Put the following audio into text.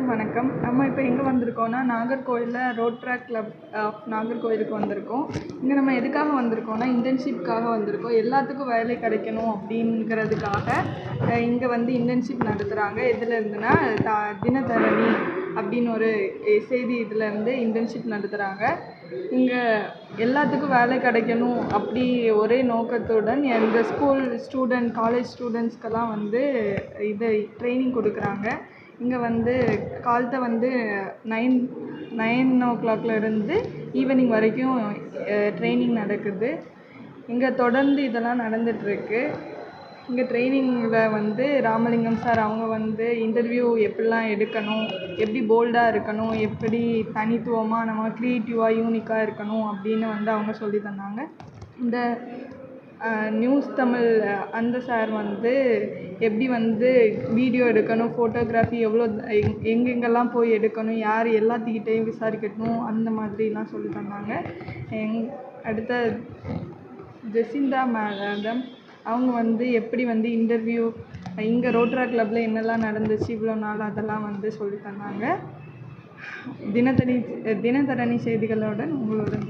வணக்கம். நம்ம இப்போ எங்கே வந்திருக்கோன்னா நாகர்கோவிலில் ரோட் ட்ராக் கிளப் ஆஃப் நாகர்கோவிலுக்கு வந்திருக்கோம். இங்கே நம்ம எதுக்காக வந்திருக்கோம்னா இன்டர்ன்ஷிப்காக வந்திருக்கோம். எல்லாத்துக்கும் வேலை கிடைக்கணும் அப்படிங்கிறதுக்காக இங்கே வந்து இன்டர்ன்ஷிப் நடத்துகிறாங்க எதில் இருந்துன்னா த தினத்தரணி அப்படின்னு ஒரு செய்தி இதில் இருந்து இன்டர்ன்ஷிப் நடத்துகிறாங்க இங்கே எல்லாத்துக்கும் வேலை கிடைக்கணும் அப்படி ஒரே நோக்கத்துடன் எங்கள் ஸ்கூல் ஸ்டூடெண்ட் காலேஜ் ஸ்டூடெண்ட்ஸ்க்கெல்லாம் வந்து இது ட்ரைனிங் கொடுக்குறாங்க. இங்கே வந்து காலத்தை வந்து நைன் நைன் ஓ கிளாக்லேருந்து ஈவினிங் வரைக்கும் ட்ரைனிங் நடக்குது. இங்கே தொடர்ந்து இதெல்லாம் நடந்துகிட்ருக்கு இங்கே ட்ரைனிங்கில் வந்து ராமலிங்கம் சார் அவங்க வந்து இன்டர்வியூ எப்படிலாம் எடுக்கணும் எப்படி போல்டாக இருக்கணும் எப்படி தனித்துவமாக நம்ம க்ரியேட்டிவாக யூனிக்காக இருக்கணும் அப்படின்னு வந்து அவங்க சொல்லி தந்தாங்க. இந்த நியூஸ் தமிழ் அந்த சார் வந்து எப்படி வந்து வீடியோ எடுக்கணும் ஃபோட்டோகிராஃபி எவ்வளோ எங் எங்கெங்கெல்லாம் போய் எடுக்கணும் யார் எல்லாத்துக்கிட்டேயும் விசாரிக்கணும் அந்த மாதிரிலாம் சொல்லி தந்தாங்க. எங் அடுத்த ஜெசிந்தா மேடம் அவங்க வந்து எப்படி வந்து இன்டர்வியூ இங்கே ரோட்ரா கிளப்பில் என்னெல்லாம் நடந்துச்சு இவ்வளோ நாள் அதெல்லாம் வந்து சொல்லி தந்தாங்க. தினத்தனி தினத்தரணி செய்திகளுடன் உங்களுடன்